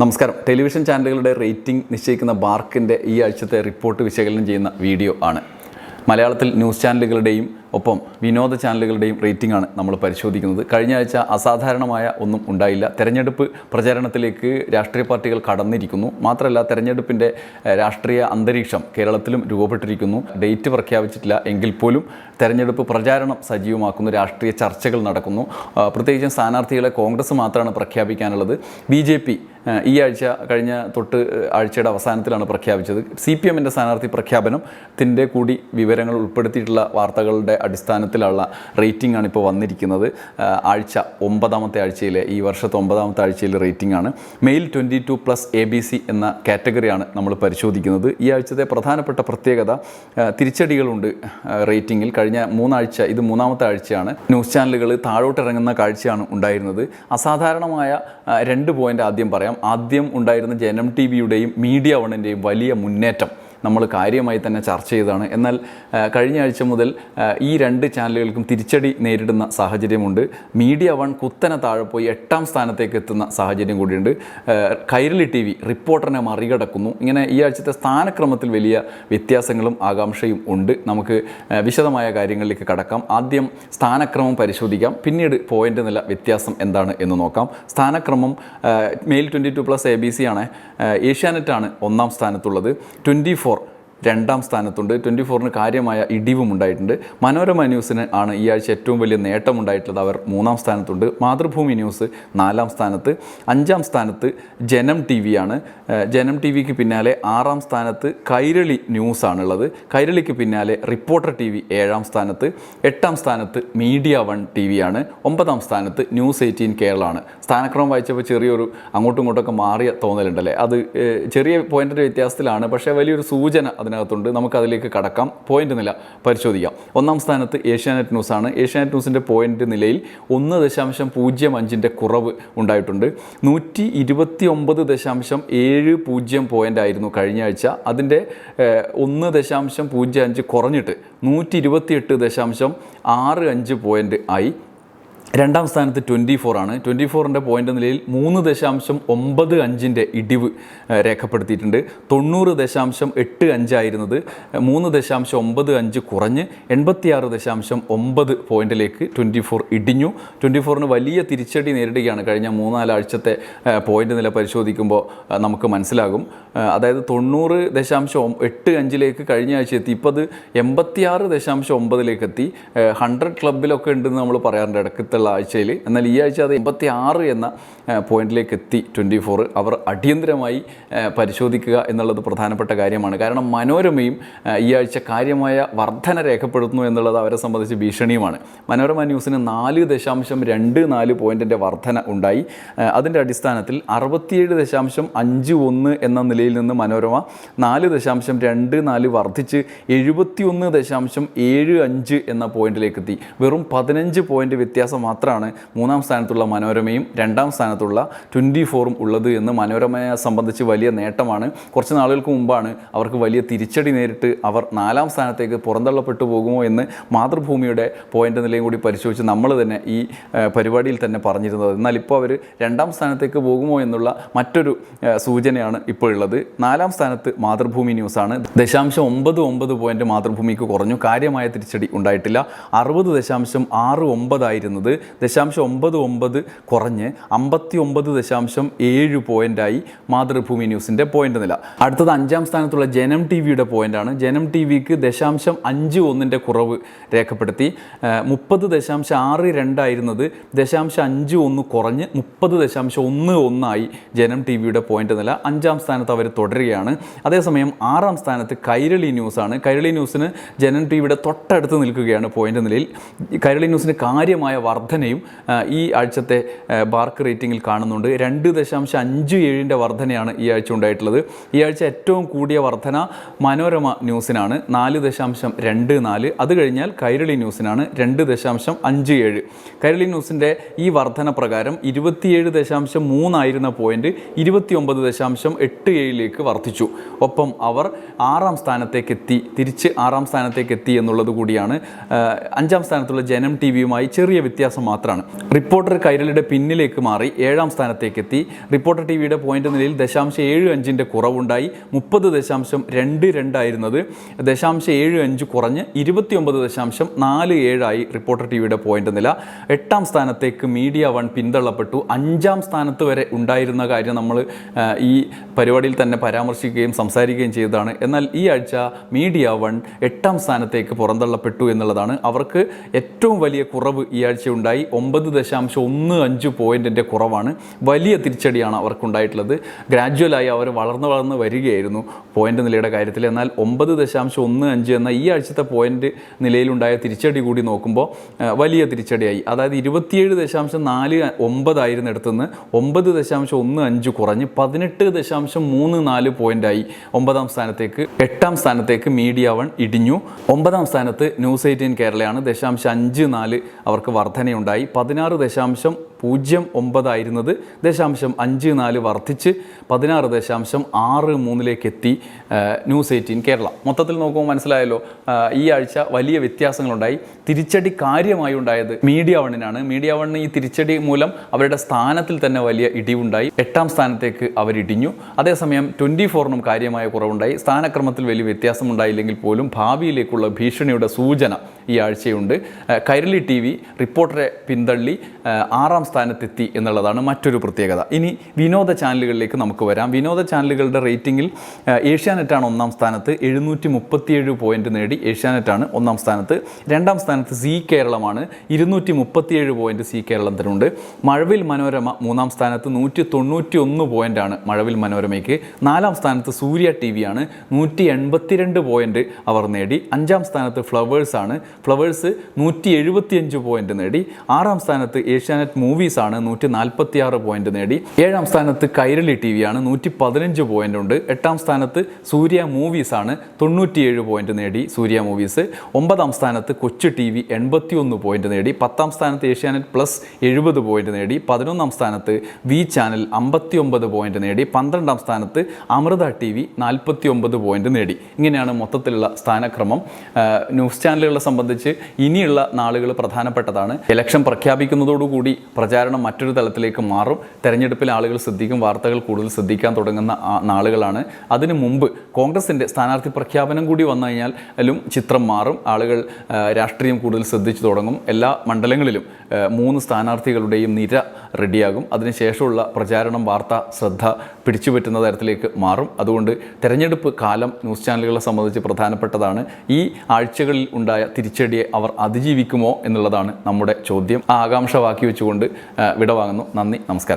നമസ്കാരം. ടെലിവിഷൻ ചാനലുകളുടെ റേറ്റിംഗ് നിശ്ചയിക്കുന്ന ബാർക്കിന്റെ ഈ ആഴ്ചത്തെ റിപ്പോർട്ട് വിശകലനം ചെയ്യുന്ന വീഡിയോ ആണ്. മലയാളത്തിൽ ന്യൂസ് ചാനലുകളുടെയും ഒപ്പം വിനോദ ചാനലുകളുടെയും റേറ്റിംഗാണ് നമ്മൾ പരിശോധിക്കുന്നത്. കഴിഞ്ഞ ആഴ്ച അസാധാരണമായ ഒന്നും ഉണ്ടായില്ല. തെരഞ്ഞെടുപ്പ് പ്രചാരണത്തിലേക്ക് രാഷ്ട്രീയ പാർട്ടികൾ കടന്നിരിക്കുന്നു. മാത്രമല്ല തെരഞ്ഞെടുപ്പിന്റെ രാഷ്ട്രീയ അന്തരീക്ഷം കേരളത്തിലും രൂപപ്പെട്ടിരിക്കുന്നു. ഡേറ്റ് പ്രഖ്യാപിച്ചിട്ടില്ല എങ്കിൽ പോലും തെരഞ്ഞെടുപ്പ് പ്രചാരണം സജീവമാക്കുന്നു. രാഷ്ട്രീയ ചർച്ചകൾ നടക്കുന്നു. പ്രത്യേകിച്ചും സ്ഥാനാർത്ഥികളെ കോൺഗ്രസ് മാത്രമാണ് പ്രഖ്യാപിക്കാനുള്ളത്. ബി ജെ പി ഈ ആഴ്ച കഴിഞ്ഞ തൊട്ട് ആഴ്ചയുടെ അവസാനത്തിലാണ് പ്രഖ്യാപിച്ചത്. സി പി എമ്മിന്റെ സ്ഥാനാർത്ഥി പ്രഖ്യാപനത്തിന്റെ കൂടി വിവരങ്ങൾ ഉൾപ്പെടുത്തിയിട്ടുള്ള വാർത്തകളുടെ അടിസ്ഥാനത്തിലുള്ള റേറ്റിംഗ് ആണ് ഇപ്പോൾ വന്നിരിക്കുന്നത്. ആഴ്ച ഒമ്പതാമത്തെ ആഴ്ചയിലെ ഈ വർഷത്തെ ഒമ്പതാമത്തെ ആഴ്ചയിലെ റേറ്റിംഗ് ആണ് male twenty two plus A B C എന്ന കാറ്റഗറിയാണ് നമ്മൾ പരിശോധിക്കുന്നത്. ഈ ആഴ്ചത്തെ പ്രധാനപ്പെട്ട പ്രത്യേകത തിരിച്ചടികളുണ്ട് റേറ്റിംഗിൽ. കഴിഞ്ഞ മൂന്നാഴ്ച ഇത് മൂന്നാമത്തെ ആഴ്ചയാണ്. ന്യൂസ് ചാനലുകൾ താഴോട്ടിറങ്ങുന്ന കാഴ്ചയാണ് ഉണ്ടായിരുന്നത്. അസാധാരണമായ രണ്ട് പോയിന്റ് ആദ്യം പറയാം. ആദ്യം ഉണ്ടായിരുന്ന ജനം ടി വിയുടെയും മീഡിയ വണ്ണിന്റെയും വലിയ മുന്നേറ്റം. നമ്മൾ കാര്യമായി തന്നെ ചർച്ച ചെയ്തതാണ്. എന്നാൽ കഴിഞ്ഞ ആഴ്ച മുതൽ ഈ രണ്ട് ചാനലുകൾക്കും തിരിച്ചടി നേരിടുന്ന സാഹചര്യമുണ്ട്. മീഡിയ വൺ കുത്തനെ താഴെ പോയി എട്ടാം സ്ഥാനത്തേക്ക് എത്തുന്ന സാഹചര്യം കൂടിയുണ്ട്. കൈരളി ടി വി റിപ്പോർട്ടറിനെ മറികടക്കുന്നു. ഇങ്ങനെ ഈ ആഴ്ചത്തെ സ്ഥാനക്രമത്തിൽ വലിയ വ്യത്യാസങ്ങളും ആകാംക്ഷയും ഉണ്ട്. നമുക്ക് വിശദമായ കാര്യങ്ങളിലേക്ക് കടക്കാം. ആദ്യം സ്ഥാനക്രമം പരിശോധിക്കാം. പിന്നീട് പോയിന്റ് നില വ്യത്യാസം എന്താണ് എന്ന് നോക്കാം. സ്ഥാനക്രമം male twenty two plus A B C ആണ്. ഏഷ്യാനെറ്റാണ് ഒന്നാം സ്ഥാനത്തുള്ളത്. ട്വന്റി ഫോർ രണ്ടാം സ്ഥാനത്തുണ്ട്. ട്വന്റി ഫോറിന് കാര്യമായ ഇടിവും ഉണ്ടായിട്ടുണ്ട്. മനോരമ ന്യൂസിന് ആണ് ഈ ആഴ്ച ഏറ്റവും വലിയ നേട്ടമുണ്ടായിട്ടുള്ളത്. അവർ മൂന്നാം സ്ഥാനത്തുണ്ട്. മാതൃഭൂമി ന്യൂസ് നാലാം സ്ഥാനത്ത്. അഞ്ചാം സ്ഥാനത്ത് ജനം ടി ആണ്. ജനം ടി വിക്ക് പിന്നാലെ ആറാം സ്ഥാനത്ത് കൈരളി ന്യൂസാണുള്ളത് കൈരളിക്ക് പിന്നാലെ റിപ്പോർട്ടർ ടി വി ഏഴാം സ്ഥാനത്ത്. എട്ടാം സ്ഥാനത്ത് മീഡിയ വൺ ടി ആണ്. ഒമ്പതാം സ്ഥാനത്ത് ന്യൂസ് എയ്റ്റീൻ കേരളമാണ് സ്ഥാനക്രമം വായിച്ചപ്പോൾ ചെറിയൊരു അങ്ങോട്ടും ഇങ്ങോട്ടൊക്കെ മാറിയ തോന്നലുണ്ടല്ലേ? അത് ചെറിയ പോയിന്റിന്റെ വ്യത്യാസത്തിലാണ്. പക്ഷേ വലിയൊരു സൂചന അതിനകത്തുണ്ട്. നമുക്ക് അതിലേക്ക് കടക്കാം. പോയിന്റ് നില പരിശോധിക്കാം. ഒന്നാം സ്ഥാനത്ത് ഏഷ്യാനെറ്റ് ന്യൂസാണ്. ഏഷ്യാനെറ്റ് ന്യൂസിന്റെ പോയിന്റ് നിലയിൽ ഒന്ന് ദശാംശം പൂജ്യം അഞ്ചിന്റെ കുറവ് ഉണ്ടായിട്ടുണ്ട്. നൂറ്റി ഇരുപത്തി ഒമ്പത് ദശാംശം ഏഴ് പൂജ്യം പോയിന്റ് ആയിരുന്നു കഴിഞ്ഞ ആഴ്ച. അതിന്റെ ഒന്ന് ദശാംശം പൂജ്യം അഞ്ച് കുറഞ്ഞിട്ട് നൂറ്റി ഇരുപത്തിയെട്ട് ദശാംശം ആറ് അഞ്ച് പോയിന്റ് ആയി. രണ്ടാം സ്ഥാനത്ത് ട്വന്റി ഫോർ ആണ്. ട്വന്റി ഫോറിന്റെ പോയിന്റ് നിലയിൽ മൂന്ന് ദശാംശം ഒമ്പത് അഞ്ചിന്റെ ഇടിവ് രേഖപ്പെടുത്തിയിട്ടുണ്ട്. തൊണ്ണൂറ് ദശാംശം എട്ട് അഞ്ചായിരുന്നത് മൂന്ന് ദശാംശം ഒമ്പത് അഞ്ച് കുറഞ്ഞ് എൺപത്തിയാറ് ദശാംശം ഒമ്പത് പോയിന്റിലേക്ക് ട്വന്റി ഫോർ ഇടിഞ്ഞു. ട്വന്റി ഫോറിന് വലിയ തിരിച്ചടി നേരിടുകയാണ്. കഴിഞ്ഞ മൂന്നാലാഴ്ചത്തെ പോയിന്റ് നില പരിശോധിക്കുമ്പോൾ നമുക്ക് മനസ്സിലാകും. അതായത് തൊണ്ണൂറ് ദശാംശം എട്ട് അഞ്ചിലേക്ക് കഴിഞ്ഞ ആഴ്ച എത്തി. ഇപ്പോൾ അത് എൺപത്തിയാറ് ദശാംശം ഒമ്പതിലേക്ക് എത്തി. ഹൺഡ്രഡ് ക്ലബിലൊക്കെ ഉണ്ടെന്ന് നമ്മൾ പറയാറുണ്ട്. ഇടക്കത്തുള്ള ആഴ്ചയിൽ എന്നാൽ ഈ ആഴ്ച അത് എൺപത്തി ആറ് എന്ന പോയിന്റിലേക്ക് എത്തി ട്വന്റി ഫോർ അവർ അടിയന്തരമായി പരിശോധിക്കുക എന്നുള്ളത് പ്രധാനപ്പെട്ട കാര്യമാണ്. കാരണം മനോരമയും ഈ ആഴ്ച കാര്യമായ വർധന രേഖപ്പെടുത്തുന്നു എന്നുള്ളത് അവരെ സംബന്ധിച്ച് ഭീഷണിയുമാണ്. മനോരമ ന്യൂസിന് നാല് ദശാംശം രണ്ട് നാല് പോയിന്റിന്റെ വർധന ഉണ്ടായി. അതിന്റെ അടിസ്ഥാനത്തിൽ അറുപത്തിയേഴ് ദശാംശം അഞ്ച് ഒന്ന് എന്ന നിലയിൽ നിന്ന് മനോരമ നാല് ദശാംശം രണ്ട് നാല് വർദ്ധിച്ച് എഴുപത്തിയൊന്ന് ദശാംശം ഏഴ് അഞ്ച് എന്ന പോയിന്റിലേക്ക് എത്തി. വെറും പതിനഞ്ച് പോയിന്റ് വ്യത്യാസം മാത്രമാണ് മൂന്നാം സ്ഥാനത്തുള്ള മനോരമയും രണ്ടാം സ്ഥാനത്തുള്ള ട്വന്റി ഫോറും ഉള്ളത് എന്ന് മനോരമയെ സംബന്ധിച്ച് വലിയ നേട്ടമാണ്. കുറച്ച് നാളുകൾക്ക് മുമ്പാണ് അവർക്ക് വലിയ തിരിച്ചടി നേരിട്ട് അവർ നാലാം സ്ഥാനത്തേക്ക് പുറന്തള്ളപ്പെട്ടു പോകുമോ എന്ന് മാതൃഭൂമിയുടെ പോയിന്റ് നിലയും കൂടി പരിശോധിച്ച് നമ്മൾ തന്നെ ഈ പരിപാടിയിൽ തന്നെ പറഞ്ഞിരുന്നത്. എന്നാൽ ഇപ്പോൾ അവർ രണ്ടാം സ്ഥാനത്തേക്ക് പോകുമോ എന്നുള്ള മറ്റൊരു സൂചനയാണ് ഇപ്പോൾ ഉള്ളത്. നാലാം സ്ഥാനത്ത് മാതൃഭൂമി ന്യൂസാണ് ദശാംശം ഒമ്പത് ഒമ്പത് പോയിന്റ് മാതൃഭൂമിക്ക് കുറഞ്ഞു. കാര്യമായ തിരിച്ചടി ഉണ്ടായിട്ടില്ല. അറുപത് ദശാംശം ആറ് ഒമ്പതായിരുന്നത് ദശാംശം ഒമ്പത് ഒമ്പത് കുറഞ്ഞ് അമ്പത്തി ഒമ്പത് ദശാംശം ഏഴ് പോയിന്റായി മാതൃഭൂമി ന്യൂസിന്റെ പോയിന്റ് നില. അടുത്തത് അഞ്ചാം സ്ഥാനത്തുള്ള ജനം ടി വിയുടെ പോയിന്റാണ് ജനം ടി വിക്ക് ദശാംശം അഞ്ച് ഒന്നിന്റെ കുറവ് രേഖപ്പെടുത്തി. മുപ്പത് ദശാംശം ആറ് രണ്ടായിരുന്നത് ദശാംശം അഞ്ച് ഒന്ന് കുറഞ്ഞ് മുപ്പത് ദശാംശം ഒന്ന് ഒന്നായി ജനം ടി വിയുടെ പോയിന്റ് നില. അഞ്ചാം സ്ഥാനത്ത് അവർ തുടരുകയാണ്. അതേസമയം ആറാം സ്ഥാനത്ത് കൈരളി ന്യൂസാണ് കൈരളി ന്യൂസിന് ജനം ടി വിയുടെ തൊട്ടടുത്ത് നിൽക്കുകയാണ് പോയിന്റ് നിലയിൽ. കൈരളി ന്യൂസിന് കാര്യമായ വർധനയും ഈ ആഴ്ചത്തെ ബാർക്ക് റേറ്റിംഗിൽ കാണുന്നുണ്ട്. രണ്ട് ദശാംശം അഞ്ച് ഏഴിന്റെ വർധനയാണ് ഈ ആഴ്ച ഉണ്ടായിട്ടുള്ളത്. ഈ ആഴ്ച ഏറ്റവും കൂടിയ വർധന മനോരമ ന്യൂസിനാണ് നാല് ദശാംശം രണ്ട് നാല്. അത് കഴിഞ്ഞാൽ കൈരളി ന്യൂസിനാണ് രണ്ട് ദശാംശം അഞ്ച് ഏഴ്. കൈരളി ന്യൂസിന്റെ ഈ വർധന പ്രകാരം ഇരുപത്തിയേഴ് ദശാംശം മൂന്നായിരുന്ന പോയിന്റ് ഇരുപത്തിയൊമ്പത് ദശാംശം എട്ട് ഏഴിലേക്ക് വർദ്ധിച്ചു. ഒപ്പം അവർ ആറാം സ്ഥാനത്തേക്ക് എത്തി തിരിച്ച് ആറാം സ്ഥാനത്തേക്ക് എത്തി എന്നുള്ളത് കൂടിയാണ്. അഞ്ചാം സ്ഥാനത്തുള്ള ജനം ടി വിയുമായി ചെറിയ വ്യത്യാസം വ്യത്യാസം മാത്രമാണ് റിപ്പോർട്ടർ കൈരളിയുടെ പിന്നിലേക്ക് മാറി ഏഴാം സ്ഥാനത്തേക്ക് എത്തി റിപ്പോർട്ടർ ടി വിയുടെ പോയിന്റ് നിലയിൽ ദശാംശം ഏഴ് അഞ്ചിന്റെ കുറവുണ്ടായി. മുപ്പത് ദശാംശം രണ്ട് രണ്ടായിരുന്നത് ദശാംശം ഏഴ് അഞ്ച് കുറഞ്ഞ് ഇരുപത്തിയൊമ്പത് ദശാംശം നാല് ഏഴായി റിപ്പോർട്ടർ ടി വിയുടെ പോയിന്റ് നില. എട്ടാം സ്ഥാനത്തേക്ക് മീഡിയ വൺ പിന്തള്ളപ്പെട്ടു. അഞ്ചാം സ്ഥാനത്ത് വരെ ഉണ്ടായിരുന്ന കാര്യം നമ്മൾ ഈ പരിപാടിയിൽ തന്നെ പരാമർശിക്കുകയും സംസാരിക്കുകയും ചെയ്തതാണ്. എന്നാൽ ഈ ആഴ്ച മീഡിയ വൺ എട്ടാം സ്ഥാനത്തേക്ക് പുറന്തള്ളപ്പെട്ടു എന്നുള്ളതാണ്. അവർക്ക് ഏറ്റവും വലിയ കുറവ് ഈ ആഴ്ച ഉണ്ടായി. ഒമ്പത് ദശാംശം ഒന്ന് അഞ്ച് പോയിന്റിന്റെ കുറവാണ്. വലിയ തിരിച്ചടിയാണ് അവർക്കുണ്ടായിട്ടുള്ളത്. ഗ്രാജുവലായി അവർ വളർന്ന് വളർന്ന് വരികയായിരുന്നു പോയിന്റ് നിലയുടെ കാര്യത്തിൽ. എന്നാൽ ഒമ്പത് ദശാംശം ഒന്ന് അഞ്ച് എന്ന ഈ ആഴ്ചത്തെ പോയിന്റ് നിലയിലുണ്ടായ തിരിച്ചടി കൂടി നോക്കുമ്പോൾ വലിയ തിരിച്ചടിയായി. അതായത് ഇരുപത്തിയേഴ് ദശാംശം നാല് ഒമ്പതായിരുന്നു എടുത്തുനിന്ന് ഒമ്പത് ദശാംശം ഒന്ന് അഞ്ച് കുറഞ്ഞ് പതിനെട്ട് ദശാംശം മൂന്ന് നാല് പോയിന്റായി ഒമ്പതാം സ്ഥാനത്തേക്ക് എട്ടാം സ്ഥാനത്തേക്ക് മീഡിയ വൺ ഇടിഞ്ഞു. ഒമ്പതാം സ്ഥാനത്ത് ന്യൂസ് എയ്റ്റീൻ കേരളയാണ്. ദശാംശം അഞ്ച് നാല് അവർക്ക് വർധനയുണ്ടായി പതിനാറ് ദശാംശം പൂജ്യം ഒമ്പതായിരുന്നത് ദശാംശം അഞ്ച് നാല് വർദ്ധിച്ച് പതിനാറ് ദശാംശം ആറ് മൂന്നിലേക്ക് എത്തി ന്യൂസ് എയ്റ്റീൻ കേരള. മൊത്തത്തിൽ നോക്കുമ്പോൾ മനസ്സിലായല്ലോ ഈ ആഴ്ച വലിയ വ്യത്യാസങ്ങളുണ്ടായി. തിരിച്ചടി കാര്യമായി ഉണ്ടായത് മീഡിയ വണ്ണിനാണ്. മീഡിയ വണ്ണിന് ഈ തിരിച്ചടി മൂലം അവരുടെ സ്ഥാനത്തിൽ തന്നെ വലിയ ഇടിവുണ്ടായി. എട്ടാം സ്ഥാനത്തേക്ക് അവരിടിഞ്ഞു. അതേസമയം ട്വന്റി ഫോറിനും കാര്യമായ കുറവുണ്ടായി. സ്ഥാനക്രമത്തിൽ വലിയ വ്യത്യാസം ഉണ്ടായില്ലെങ്കിൽ പോലും ഭാവിയിലേക്കുള്ള ഭീഷണിയുടെ സൂചന ഈ ആഴ്ചയുണ്ട്. കൈരളി ടി വി റിപ്പോർട്ടറെ പിന്തള്ളി ആറാം സ്ഥാനത്തെത്തി എന്നുള്ളതാണ് മറ്റൊരു പ്രത്യേകത. ഇനി വിനോദ ചാനലുകളിലേക്ക് നമുക്ക് വരാം. വിനോദ ചാനലുകളുടെ റേറ്റിംഗിൽ ഏഷ്യാനെറ്റാണ് ഒന്നാം സ്ഥാനത്ത്. എഴുന്നൂറ്റി മുപ്പത്തിയേഴ് പോയിന്റ് നേടി ഏഷ്യാനെറ്റാണ് ഒന്നാം സ്ഥാനത്ത്. രണ്ടാം സ്ഥാനത്ത് സി കേരളമാണ്. ഇരുന്നൂറ്റി മുപ്പത്തിയേഴ് പോയിന്റ് സി കേരളത്തിനുണ്ട്. മഴവിൽ മനോരമ മൂന്നാം സ്ഥാനത്ത്. നൂറ്റി തൊണ്ണൂറ്റി ഒന്ന് പോയിന്റാണ് മഴവിൽ മനോരമയ്ക്ക്. നാലാം സ്ഥാനത്ത് സൂര്യ ടി വിയാണ് നൂറ്റി എൺപത്തിരണ്ട് പോയിന്റ് അവർ നേടി. അഞ്ചാം സ്ഥാനത്ത് ആണ്. ഫ്ലവേഴ്സ് നൂറ്റി എഴുപത്തിയഞ്ച് പോയിന്റ് നേടി. ആറാം സ്ഥാനത്ത് ഏഷ്യാനെറ്റ് മൂവീസ് ആണ് നൂറ്റി നാൽപ്പത്തി ആറ് പോയിന്റ് നേടി. ഏഴാം സ്ഥാനത്ത് കൈരളി ടി ആണ് നൂറ്റി പതിനഞ്ച് പോയിന്റ് ഉണ്ട്. എട്ടാം സ്ഥാനത്ത് സൂര്യ മൂവീസ് ആണ് തൊണ്ണൂറ്റിയേഴ് പോയിന്റ് നേടി സൂര്യ മൂവീസ്. ഒമ്പതാം സ്ഥാനത്ത് കൊച്ചു ടി വി എൺപത്തി ഒന്ന് പോയിന്റ് നേടി. പത്താം സ്ഥാനത്ത് ഏഷ്യാനെറ്റ് പ്ലസ് എഴുപത് പോയിന്റ് നേടി. പതിനൊന്നാം സ്ഥാനത്ത് വി ചാനൽ അമ്പത്തി ഒമ്പത് പോയിന്റ് നേടി. പന്ത്രണ്ടാം സ്ഥാനത്ത് അമൃത ടി വി നാൽപ്പത്തി ഒമ്പത് പോയിന്റ് നേടി. ഇങ്ങനെയാണ് മൊത്തത്തിലുള്ള സ്ഥാനക്രമം. ന്യൂസ് ചാനലുകളെ സംബന്ധിച്ച് ഇനിയുള്ള നാളുകൾ പ്രധാനപ്പെട്ടതാണ്. ഇലക്ഷൻ പ്രഖ്യാപിക്കുന്നതോടുകൂടി പ്രചാരണം മറ്റൊരു തലത്തിലേക്ക് മാറും. തെരഞ്ഞെടുപ്പിൽ ആളുകൾ ശ്രദ്ധിക്കും വാർത്തകൾ കൂടുതൽ ശ്രദ്ധിക്കാൻ തുടങ്ങുന്ന നാളുകളാണ്. അതിനു മുമ്പ് കോൺഗ്രസിന്റെ സ്ഥാനാർത്ഥി പ്രഖ്യാപനം കൂടി വന്നു കഴിഞ്ഞാലും ചിത്രം മാറും. ആളുകൾ രാഷ്ട്രീയം കൂടുതൽ ശ്രദ്ധിച്ചു തുടങ്ങും. എല്ലാ മണ്ഡലങ്ങളിലും മൂന്ന് സ്ഥാനാർത്ഥികളുടെയും നിര റെഡിയാകും. അതിനുശേഷമുള്ള പ്രചാരണം വാർത്ത ശ്രദ്ധ പിടിച്ചുപറ്റുന്ന തരത്തിലേക്ക് മാറും. അതുകൊണ്ട് തെരഞ്ഞെടുപ്പ് കാലം ന്യൂസ് ചാനലുകളെ സംബന്ധിച്ച് പ്രധാനപ്പെട്ടതാണ്. ഈ ആഴ്ചകളിൽ ഉണ്ടായ തിരിച്ചടിയെ അവർ അതിജീവിക്കുമോ എന്നുള്ളതാണ് നമ്മുടെ ചോദ്യം. ആ ആകാംക്ഷ ബാക്കി വെച്ചുകൊണ്ട് വിടവാങ്ങുന്നു. നന്ദി നമസ്കാരം.